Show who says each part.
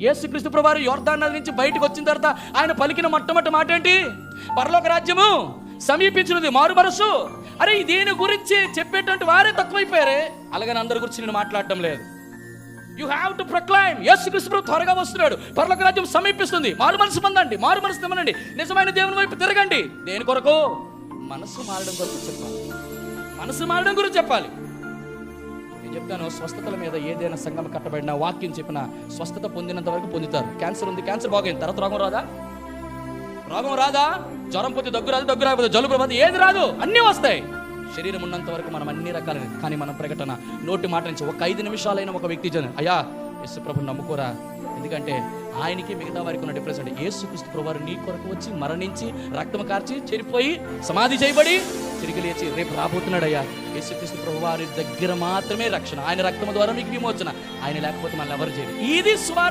Speaker 1: యేసుక్రీస్తు ప్రభువారు యోర్దాన్ నది నుంచి బయటకు వచ్చిన తర్వాత ఆయన పలికిన మొట్టమొదటి మాట ఏంటి? పరలోక రాజ్యము సమీపించినది మారు మనసు అరే దీని గురించి చెప్పేటువంటి వారే తక్కువైపోయారే. అలాగని అందరి గురించి నేను మాట్లాడటం లేదు. యు హ్యావ్ టు ప్రొక్లైమ్ యేసుక్రీస్తు ప్రభు త్వరగా వస్తున్నాడు. పరలోక రాజ్యం సమీపిస్తుంది. మారు మనసు పొందండి మారు మనసు తెమ్మనండి. నిజమైన దేవుని వైపు తిరగండి. దేని కొరకు? మనసు మారడం కొరకు చెప్పాలి. మనసు మారడం గురించి చెప్పాలి. చెప్తాను స్వస్థతల మీద ఏదైనా సంఘం కట్టబడిన వాక్యం చెప్పిన స్వస్థత పొందినంత వరకు పొందుతారు. క్యాన్సర్ ఉంది క్యాన్సర్ బాగైంది. తర్వాత రోగం రాదా? రోగం రాదా? జ్వరం పోతే దగ్గు రాదు దగ్గు రాకపోతే జలుబు రాదు ఏది రాదు? అన్నీ వస్తాయి. శరీరం ఉన్నంత వరకు మనం అన్ని రకాలైన కానీ మనం ప్రకటన నోటి మాట నుంచి ఒక ఐదు నిమిషాలైన ఒక వ్యక్తి జన అయ్యా యేసు ప్రభు నమ్ముకోరా? ఎందుకంటే ఆయనకి మిగతా వారికి ఉన్న డిఫరెన్స్ అంటే ఏసుక్రీస్తు ప్రభువారు నీ కొరకు వచ్చి మరణించి రక్తం కార్చి చెడిపోయి సమాధి చేయబడి తిరిగి లేచి రేపు రాబోతున్నాడయ్యా. ఏసుక్రీస్తు ప్రభు వారి దగ్గర మాత్రమే రక్షణ. ఆయన రక్తం ద్వారా మీకు విమోచన. ఆయన లేకపోతే మళ్ళీ ఎవరు చేయరు. ఇది స్వార్థ